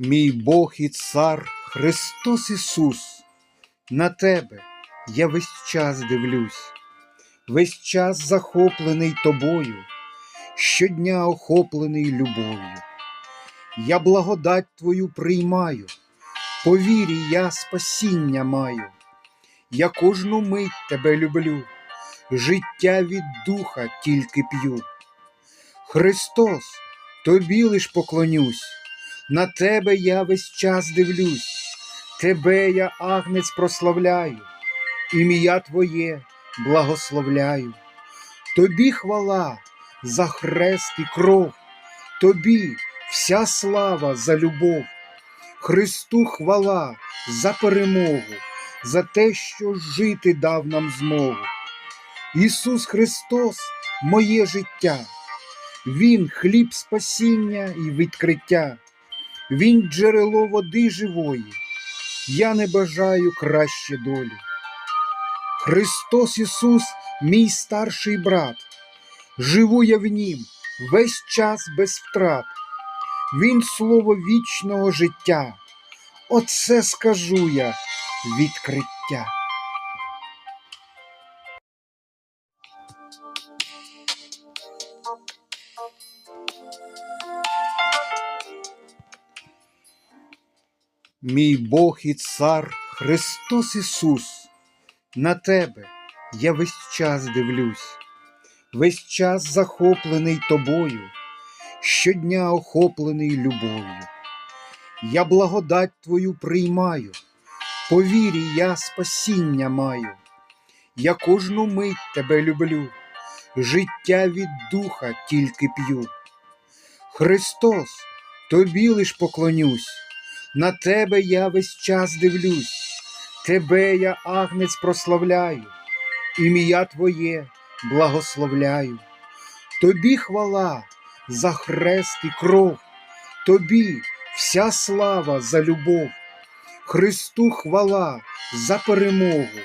Мій Бог і Цар Христос Ісус, на Тебе я весь час дивлюсь, весь час захоплений тобою, щодня охоплений любов'ю. Я благодать Твою приймаю, по вірі я спасіння маю, я кожну мить Тебе люблю, життя від духа тільки п'ю. Христос, Тобі лиш поклонюсь. На тебе я весь час дивлюсь, тебе я, агнець, прославляю, ім'я Твоє благословляю. Тобі хвала за хрест і кров, тобі вся слава за любов, Христу хвала за перемогу, за те, що жити дав нам змогу. Ісус Христос, моє життя, Він хліб спасіння і відкриття. Він джерело води живої, я не бажаю краще долі. Христос Ісус, мій старший брат, живу я в Нім весь час без втрат. Він слово вічного життя, оце скажу я відкриття. Мій Бог і Цар Христос Ісус, на Тебе я весь час дивлюсь, весь час захоплений тобою, щодня охоплений любов'ю. Я благодать Твою приймаю, по вірі я спасіння маю, я кожну мить Тебе люблю, життя від духа тільки п'ю. Христос, Тобі лиш поклонюсь. На тебе я весь час дивлюсь, тебе я, агнець, прославляю, ім'я Твоє благословляю. Тобі хвала за хрест і кров, тобі вся слава за любов, Христу хвала за перемогу,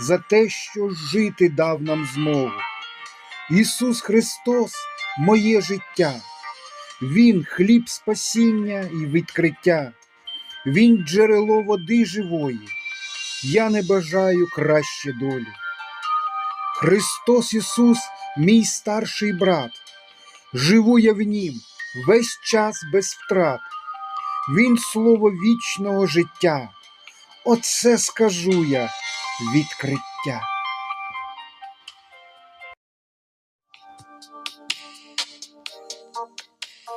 за те, що жити дав нам змогу. Ісус Христос, моє життя, Він хліб спасіння і відкриття. Він джерело води живої, я не бажаю краще долі. Христос Ісус, мій старший брат, живу я в Нім весь час без втрат. Він слово вічного життя, оце скажу я відкриття.